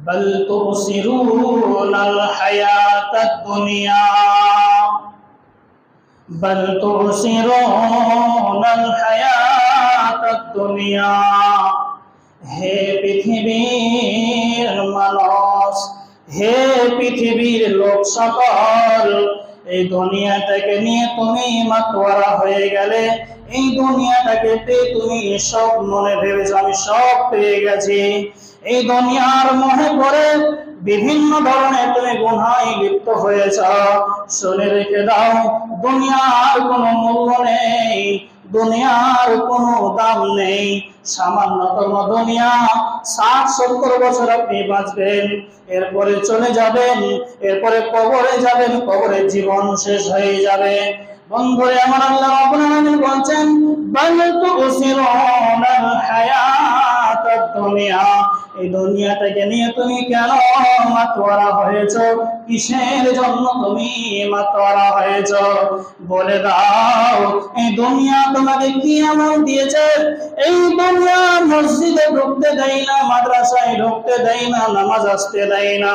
بل تؤثرون الحياة الدنيا بل تؤثرون الحياة الدنيا হে পৃথিবীর মানুষ হে পৃথিবীর লোক সকল এই দুনিয়াটাকে নিয়ে তুমি মাতোয়ারা হয়ে গেলে এই দুনিয়াটাকে পেয়ে তুমি সব মনে ভেবেছো, আমি সব পেয়ে গেছি। এই দুনিয়ার মনে পড়ে বিভিন্ন ধরনের তুমি গুনায় লিপ্ত হয়েছ। শুনে রেখে দাও, দুনিয়ার কোনো মূল্য নেই, দুনিয়ার কোনো দাম নেই। সামান্যতম দুনিয়া, ষাট, সত্তর বছর আপনি বাঁচবেন, এরপরে চলে যাবেন, এরপরে কবরে যাবেন, কবরে জীবন শেষ হয়ে যাবে। বন্ধুরে আমার আল্লাহ আপনারা বলছেন এই দুনিয়াটাকে নিয়ে তুমি কেন মাতোয়ারা হয়েছ? কিসের জন্য তুমি মাতোয়ারা হয়েছ? বলে দাও, এই দুনিয়া তোমাকে কি এমন দিয়েছে? এই দুনিয়া মসজিদে ঢুকতে দেয় না, মাদ্রাসায় ঢুকতে দেয় না, নামাজ আসতে দেয় না,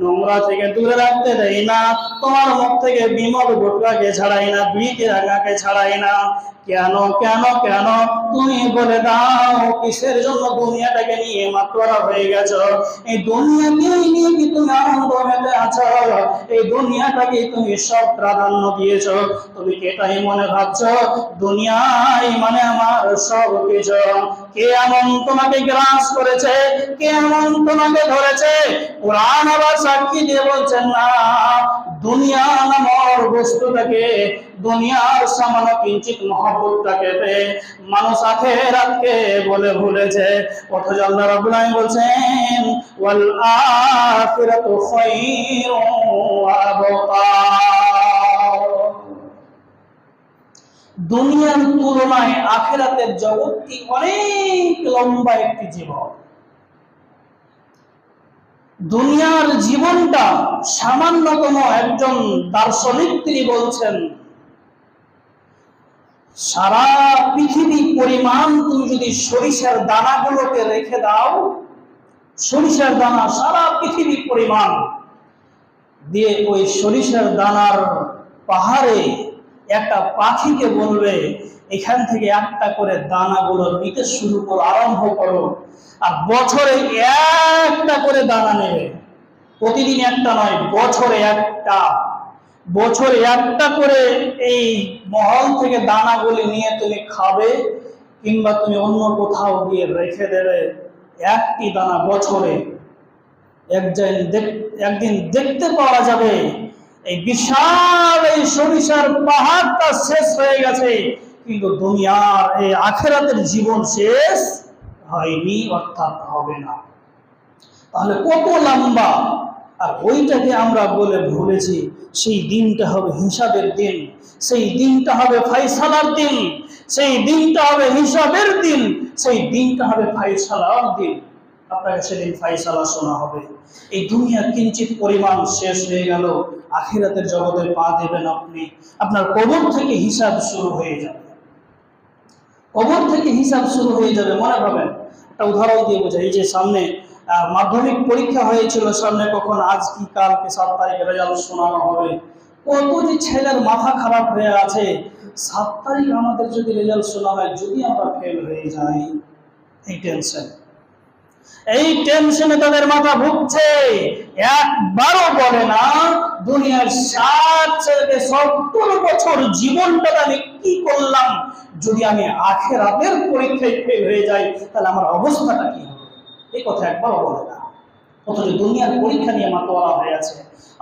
নোংরা থেকে দূরে রাখতে দেয় না, তোমার মুখ থেকে বিমল গোটকাকে ছাড়াই না, বিড়িতে রাখাকে ছাড়াই না। কেন কেন কেন? তুমি বলে দাও, কিসের জন্য দুনিয়াটাকে নিয়ে মাতোয়ারা হয়ে গেছো? এই দুনিয়াকে নিয়ে কি তুমি আনন্দ মেতে আছো? দুনিয়াটাকে তুমি সব প্রাধান্য দিয়েছ। তুমি এটাই মনে ভাবছ? দুনিয়াই মানে আমার সব কিছু। কে এমন তোমাকে গ্রাস করেছে? কে এমন তোমাকে ধরেছে? কোরআন আবার সাক্ষী দিয়ে বলছেন, না, দুনিয়া নামর দুনিয়ার সামান্য কিঞ্চিত মানুষ বলে ভুলেছে। অথচ আল্লাহ রাব্বুল আলামিন বলছেন, ওয়াল আখিরাতু আবকা দুনিয়ার তুলনায় আখেরাতের জগৎটি অনেক লম্বা একটি জীবন। দুনিয়ার জীবনটা সামান্যতম একজন দার্শনিক তিনি বলছেন, সারা পৃথিবী পরিমাণ তুমি যদি সরিষার দানাগুলোকে রেখে দাও, সরিষার দানা সারা পৃথিবী পরিমাণ দিয়ে ওই সরিষার দানার পাহাড়ে একটা পাখিকে বলবে, এখান থেকে একটা করে দানাগুলো নিতে শুরু করো, আরম্ভ করো। আর বছরে একটা করে দানা নেবে। প্রতিদিন একটা নয়, বছরে একটা। বছরে একটা করে এই মহল থেকে দানাগুলি নিয়ে তুমি খাবে কিংবা তুমি অন্য কোথাও গিয়ে রেখে দেবে। একটি দানা বছরে একদিন দেখ- একদিন দেখতে পাওয়া যাবে। এই বিশাল এই সরিষার পাহাড়টা শেষ হয়ে গেছে, কিন্তু দুনিয়ার এই আখেরাতের জীবন শেষ হয়নি, অর্থাৎ হবে না। তাহলে কত লম্বা। আর ওইটাকে আমরা বলে ভুলেছি, সেই দিনটা হবে হিসাবের দিন, সেই দিনটা হবে ফাইসালার দিন, সেই দিনটা হবে হিসাবের দিন, সেই দিনটা হবে ফাইসালার দিন। আপনাকে সেদিন ফাইসালা শোনা হবে। এই দুনিয়া কিঞ্চিত পরিমাণ শেষ হয়ে গেল, আখিরাতের জগতে পা দেবেন আপনি। আপনার কবর থেকে হিসাব শুরু হয়ে যাবে। কবর থেকে হিসাব শুরু হয়ে যাবে, মনে পাবেন একটা উদাহরণ দিয়ে বোঝাই যে সামনে মাধ্যমিক পরীক্ষা হয়েছিল, সামনে কখন আজ কি কালকে সাত তারিখে রেজাল্ট শোনানো হবে। কত যে ছেলের মাথা খারাপ হয়ে আছে, সাত তারিখ আমাদের যদি রেজাল্ট শোনা হয়, যদি আমরা ফেল হয়ে যাই, এই টেনশন এই টেনশনে তাদের মাথা ভুগছে একবারও বলে না, দুনিয়ার ষাট থেকে সত্তর বছর জীবনটা আমি কি করলাম? যদি আমি আখের রাতের পরীক্ষায় ফেল হয়ে যাই, তাহলে আমার অবস্থাটা কি হবে? এই কথা একবারও বলে না। অথচ দুনিয়ার পরীক্ষা নিয়ে মাতোয়ারা হয়ে আছে।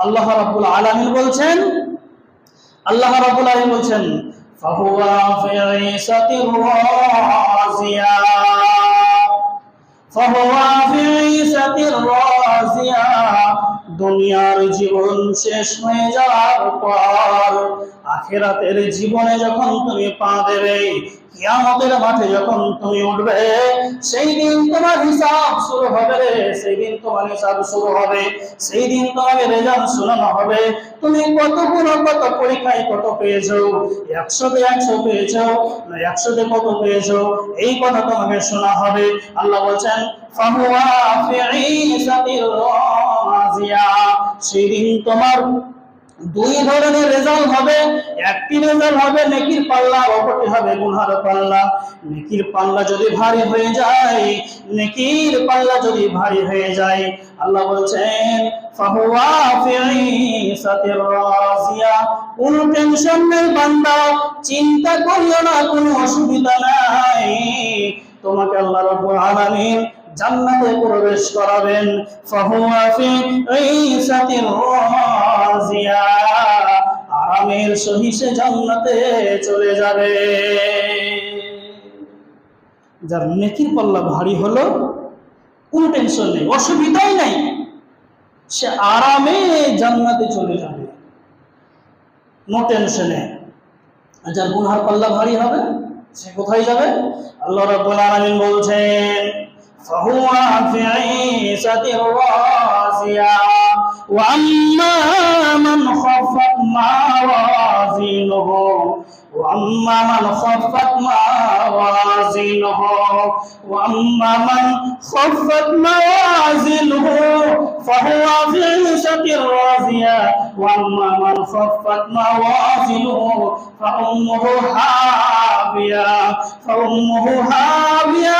আল্লাহ রাব্বুল আলামিন বলছেন, আল্লাহ রাব্বুল আলামিন বলছেন, ফাহুয়া ফি রাজিয়া। ফাহুয়া ফি ঈসাতির রাজিয়া দুনিয়ার জীবন শেষ হয়ে যাওয়ার পর আখেরাতের জীবনে যখন তুমি পা দেবে, কিয়ামতের মাঠে যখন তুমি উঠবে সেই দিন তোমার হিসাব শুরু হবে সেই দিন তোমার হিসাব শুরু হবে সেই দিন তোমাকে রেজাল্ট শোনানো হবে। তুমি কত গুণ কত পরীক্ষায় কত পেয়েছ? একশোতে একশো পেয়েছ, না একশোতে কত পেয়েছ? এই কথা তোমাকে শোনা হবে। আল্লাহ বলছেন, ফাহুয়া ফি ঈসাতির সেই দিন তোমার দুই ধরনের রেজাল্ট হবে, একটি রেজাল্ট হবে নেকির পাল্লা, অপরটি হবে গুনহার পাল্লা। নেকির পাল্লা যদি ভারী হয়ে যায়, নেকির পাল্লা যদি ভারী হয়ে যায়, আল্লাহ বলছেন, ফাহুয়া ফি ঈসাতির রাজিয়া। কোন টেনশন বান্দা, চিন্তা করিও না, কোনো অসুবিধা নাই। তোমাকে আল্লাহ রাব্বুল আলামিন জান্নাতে প্রবেশ করাবেন। ফাহুয়া ফি ঈসাতির রাজিয়া রাজিয়া। আরামের সহিষে জান্নাতে চলে যাবে। যার নেকির পাল্লা ভারী হলো, কোনো টেনশন নেই, অসুবিধাই নাই। সে আরামে জান্নাতে চলে যাবে। নো টেনশনে যার গুনহার পাল্লা ভারী হবে, সে কোথায় যাবে? আল্লাহ রাব্বুল আলামিন বলছেন, ফাহুয়া ফি ঈসাতির রাজিয়া। وأما من خفت موازينه وأما من خفت موازينه وأما من خفت موازينه فهو في عيشة راضية وأما من خفت موازينه فأمه হাবিয়া ফাউম্মুহু হাবিয়া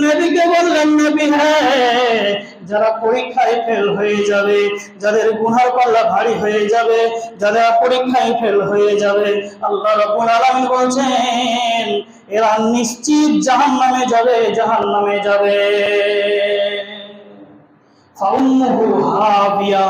নবীকে বললেন নবী হ্যাঁ যারা পরীক্ষায় ফেল হয়ে যাবে, যাদের গুনার পাল্লা ভারী হয়ে যাবে, যারা পরীক্ষায় ফেল হয়ে যাবে, আল্লাহ রাব্বুল আলামিন বলছেন, এরা নিশ্চিত জাহান্নামে যাবে জাহান্নামে যাবে। ফাউমুহু হাবিয়া।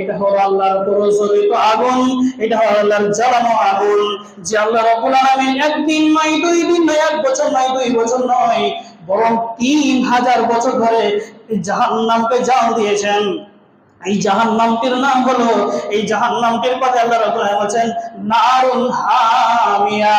এটা হলো আল্লাহর প্রজ্বলিত আগুন, এটা হলো আল্লাহর জ্বালানো আগুন, যে আল্লাহ আলামিন একদিন নয়, দুই দিন নয়, এক বছর নয়, দুই বছর নয়, বরং তিন হাজার বছর ধরে জাহান নামকে জান দিয়েছেন। এই জাহান নাম হলো, এই জাহান নামটির কথা আল্লাহ নারুন হামিয়া।